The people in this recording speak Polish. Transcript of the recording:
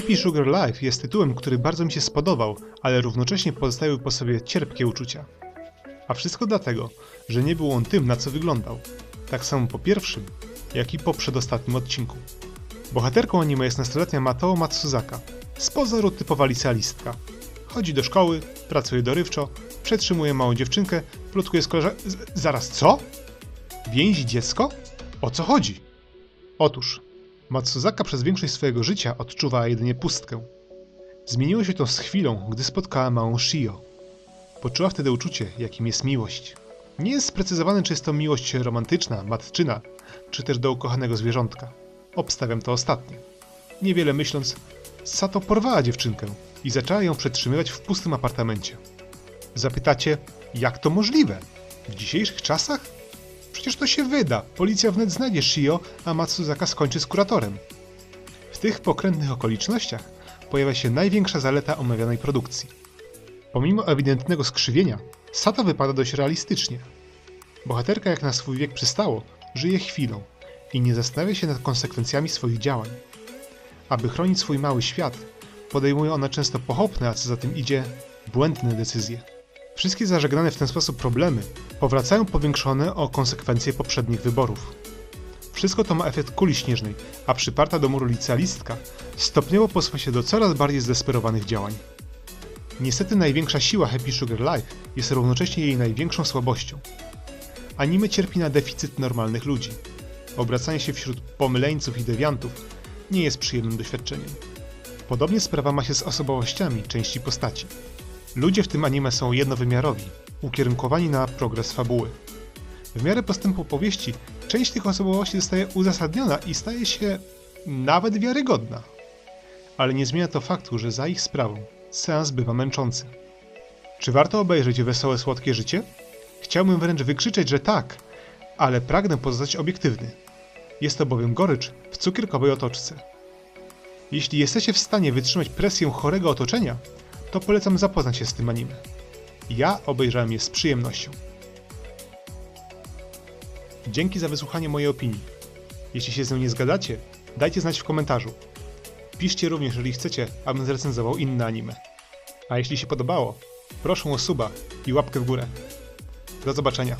Happy Sugar Life jest tytułem, który bardzo mi się spodobał, ale równocześnie pozostawił po sobie cierpkie uczucia. A wszystko dlatego, że nie był on tym, na co wyglądał. Tak samo po pierwszym, jak i po przedostatnim odcinku. Bohaterką anime jest nastoletnia Matao Matsuzaka. Z pozoru typowa licealistka. Chodzi do szkoły, pracuje dorywczo, przetrzymuje małą dziewczynkę, plotkuje z koleżanką... Zaraz, co? Więzi dziecko? O co chodzi? Otóż, Matsuzaka przez większość swojego życia odczuwała jedynie pustkę. Zmieniło się to z chwilą, gdy spotkała małą Shio. Poczuła wtedy uczucie, jakim jest miłość. Nie jest sprecyzowane, czy jest to miłość romantyczna, matczyna, czy też do ukochanego zwierzątka. Obstawiam to ostatnie. Niewiele myśląc, Sato porwała dziewczynkę i zaczęła ją przetrzymywać w pustym apartamencie. Zapytacie, jak to możliwe? W dzisiejszych czasach? Przecież to się wyda. Policja wnet znajdzie Shio, a Matsuzaka skończy z kuratorem. W tych pokrętnych okolicznościach pojawia się największa zaleta omawianej produkcji. Pomimo ewidentnego skrzywienia, Sato wypada dość realistycznie. Bohaterka jak na swój wiek przystało, żyje chwilą i nie zastanawia się nad konsekwencjami swoich działań. Aby chronić swój mały świat, podejmuje ona często pochopne, a co za tym idzie, błędne decyzje. Wszystkie zażegnane w ten sposób problemy powracają powiększone o konsekwencje poprzednich wyborów. Wszystko to ma efekt kuli śnieżnej, a przyparta do muru licealistka stopniowo posuwa się do coraz bardziej zdesperowanych działań. Niestety największa siła Happy Sugar Life jest równocześnie jej największą słabością. Anime cierpi na deficyt normalnych ludzi. Obracanie się wśród pomyleńców i dewiantów nie jest przyjemnym doświadczeniem. Podobnie sprawa ma się z osobowościami części postaci. Ludzie w tym anime są jednowymiarowi, ukierunkowani na progres fabuły. W miarę postępu powieści część tych osobowości zostaje uzasadniona i staje się nawet wiarygodna. Ale nie zmienia to faktu, że za ich sprawą seans bywa męczący. Czy warto obejrzeć Wesołe Słodkie Życie? Chciałbym wręcz wykrzyczeć, że tak, ale pragnę pozostać obiektywny. Jest to bowiem gorycz w cukierkowej otoczce. Jeśli jesteście w stanie wytrzymać presję chorego otoczenia, to polecam zapoznać się z tym anime. Ja obejrzałem je z przyjemnością. Dzięki za wysłuchanie mojej opinii. Jeśli się z nią nie zgadzacie, dajcie znać w komentarzu. Piszcie również, jeżeli chcecie, abym zrecenzował inne anime. A jeśli się podobało, proszę o suba i łapkę w górę. Do zobaczenia.